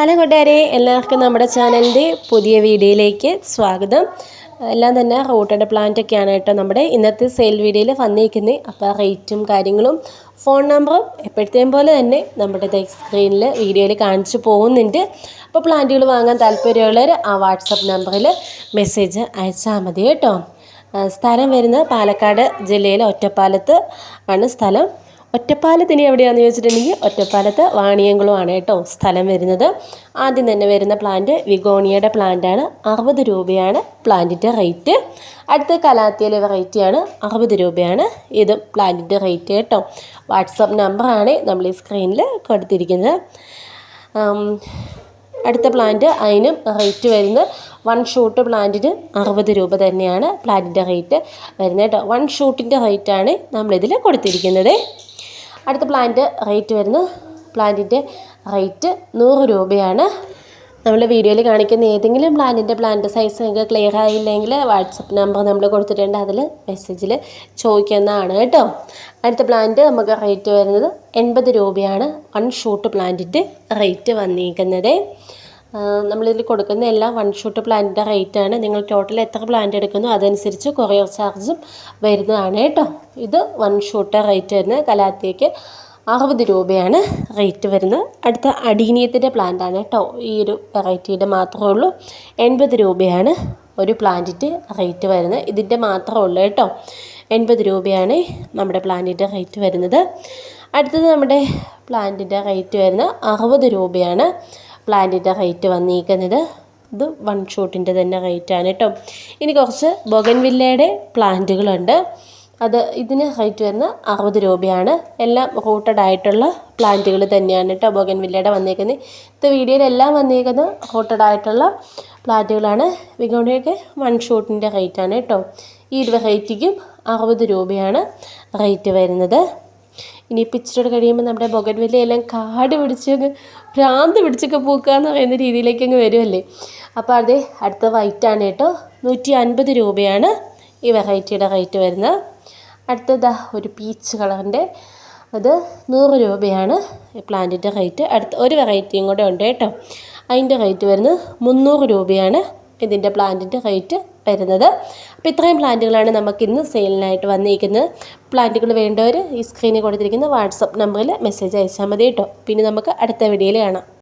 Hello കൂട്ടുകാരെ എല്ലാവർക്കും നമ്മുടെ ചാനലിന്റെ പുതിയ വീഡിയോയിലേക്ക് സ്വാഗതം. എല്ലാം തന്നെ റോട്ടഡ് പ്ലാന്റ് ഒക്കെയാണ് കേട്ടോ നമ്മുടെ. ഇന്നത്തെ സെയിൽ വീഡിയോയിൽ വന്നിരിക്കുന്നത് അപ്പോൾ റേറ്റും കാര്യങ്ങളും ഫോൺ നമ്പറും എപ്പോഴത്തെയും പോലെ തന്നെ നമ്മുടെ സ്ക്രീനിൽ വീഡിയോയിൽ കാണിച്ചു പോകുന്നുണ്ട്. അപ്പോൾ പ്ലാന്റുകൾ വാങ്ങാൻ താല്പര്യമുള്ളവർ ആ വാട്സപ്പ് നമ്പറിൽ മെസ്സേജ് അയച്ചാൽ മതി കേട്ടോ. സ്ഥലം വരുന്നത് പാലക്കാട് ജില്ലയിലെ ഒറ്റപ്പാലത്ത് ആണ് സ്ഥലം. ഒറ്റപ്പാലത്തിന് എവിടെയാണെന്ന് ചോദിച്ചിട്ടുണ്ടെങ്കിൽ ഒറ്റപ്പാലത്ത് വാണിയംകുളമാണ് കേട്ടോ സ്ഥലം വരുന്നത്. ആദ്യം തന്നെ വരുന്ന പ്ലാന്റ് വിഗോണിയയുടെ പ്ലാന്റാണ് അറുപത് രൂപയാണ് പ്ലാന്റിന്റെ റേറ്റ് അടുത്ത കലാത്തിയിലെ വെറൈറ്റിയാണ് അറുപത് രൂപയാണ് ഇത് പ്ലാന്റിന്റെ റേറ്റ് കേട്ടോ. വാട്സപ്പ് നമ്പറാണ് നമ്മൾ ഈ സ്ക്രീനിൽ കൊടുത്തിരിക്കുന്നത്. അടുത്ത പ്ലാന്റ് അതിനും റേറ്റ് വരുന്നത് വൺ ഷൂട്ട് പ്ലാന്റിന് അറുപത് രൂപ തന്നെയാണ് പ്ലാന്റിന്റെ റേറ്റ് വരുന്നത് കേട്ടോ. വൺ ഷൂട്ടിന്റെ റേറ്റാണ് നമ്മളിതിൽ കൊടുത്തിരിക്കുന്നത്. അടുത്ത പ്ലാന്റ് റേറ്റ് വരുന്നത് പ്ലാന്റിന്റെ റേറ്റ് നൂറ് രൂപയാണ്. നമ്മൾ വീഡിയോയിൽ കാണിക്കുന്ന ഏതെങ്കിലും പ്ലാന്റിന്റെ പ്ലാന്റ് സൈസ് നിങ്ങൾക്ക് ക്ലിയർ ആയില്ലെങ്കിൽ വാട്സപ്പ് നമ്പർ നമ്മൾ കൊടുത്തിട്ടുണ്ട്. അതിൽ മെസ്സേജിൽ ചോദിക്കുന്നതാണ് കേട്ടോ. അടുത്ത പ്ലാന്റ് നമുക്ക് റേറ്റ് വരുന്നത് എൺപത് രൂപയാണ്. വൺ ഷൂട്ട് പ്ലാന്റിന്റെ റേറ്റ് വന്നിരിക്കുന്നത് നമ്മളിതിൽ കൊടുക്കുന്ന എല്ലാം വൺ ഷൂട്ട് പ്ലാന്റിന്റെ റേറ്റാണ് നിങ്ങൾ ടോട്ടൽ എത്ര പ്ലാന്റ് എടുക്കുന്നു അതനുസരിച്ച് കൊറിയർ ചാർജും വരുന്നതാണ് കേട്ടോ. ഇത് വൺ ഷൂട്ട് റേറ്റ് വരുന്നത് കലാത്തേക്ക് അറുപത് രൂപയാണ് റേറ്റ് വരുന്നത്. അടുത്ത അടീനിയത്തിന്റെ പ്ലാന്റ് ആണ് കേട്ടോ. ഈ ഒരു വെറൈറ്റിയുടെ മാത്രമേ ഉള്ളൂ. എൺപത് രൂപയാണ് ഒരു പ്ലാന്റിന്റെ റേറ്റ് വരുന്നത്. ഇതിന്റെ മാത്രമേ ഉള്ളൂ കേട്ടോ. എൺപത് രൂപയാണ് നമ്മുടെ പ്ലാന്റിന്റെ റേറ്റ് വരുന്നത്. അടുത്തത് നമ്മുടെ പ്ലാന്റിന്റെ റേറ്റ് വരുന്നത് അറുപത് രൂപയാണ്. പ്ലാന്റിന്റെ റേറ്റ് വന്നിരിക്കുന്നത് ഇത് വൺ ഷോട്ടിന്റെ തന്നെ റേറ്റാണ് കേട്ടോ ഇനി കുറച്ച് ബൊഗൻവില്ലയുടെ പ്ലാന്റുകളുണ്ട്. അത് ഇതിന് റേറ്റ് വരുന്ന അറുപത് രൂപയാണ്. എല്ലാം റൂട്ടഡ് ആയിട്ടുള്ള പ്ലാന്റുകൾ തന്നെയാണ് കേട്ടോ ബൊഗൻവില്ലയുടെ വന്നേക്കുന്നത് ഇത് വീഡിയോയിലെല്ലാം വന്നിരിക്കുന്നത് റൂട്ടഡ് ആയിട്ടുള്ള പ്ലാന്റുകളാണ്. വിഗോണിയൊക്കെ വൺ ഷോട്ടിന്റെ റേറ്റാണ് കേട്ടോ ഈ ഒരു വെറൈറ്റിക്കും അറുപത് രൂപയാണ് റേറ്റ് വരുന്നത്. ഇനി പിച്ചറോട് കഴിയുമ്പോൾ നമ്മുടെ ബൊഗൻവില്ല എല്ലാം കാട് പിടിച്ചങ്ങ് ഭ്രാന്ത് പിടിച്ചൊക്കെ പൂക്കുക എന്ന് പറയുന്ന രീതിയിലേക്ക് അങ്ങ് വരുമല്ലേ അപ്പോൾ അത് അടുത്ത വൈറ്റാണ് കേട്ടോ. നൂറ്റി അൻപത് രൂപയാണ് ഈ വെറൈറ്റിയുടെ റേറ്റ് വരുന്നത്. അടുത്തതാ ഒരു പീച്ച് കളറിന്റെ അത് നൂറ് രൂപയാണ് ഈ പ്ലാന്റിന്റെ റേറ്റ് അടുത്ത ഒരു വെറൈറ്റിയും കൂടെ ഉണ്ട് കേട്ടോ. അതിന്റെ റേറ്റ് വരുന്നത് മുന്നൂറ് രൂപയാണ് ഇതിന്റെ പ്ലാന്റിന്റെ റേറ്റ് വരുന്നത് അപ്പോൾ ഇത്രയും പ്ലാന്റുകളാണ് നമുക്ക് ഇന്ന് സെയിലിനായിട്ട് വന്നിരിക്കുന്നത്. പ്ലാന്റുകൾ വേണ്ടവർ ഈ സ്ക്രീനിൽ കൊടുത്തിരിക്കുന്ന വാട്സപ്പ് നമ്പറിൽ മെസ്സേജ് അയച്ചാൽ മതി കേട്ടോ. പിന്നെ നമുക്ക് അടുത്ത വീഡിയോയിൽ കാണാം.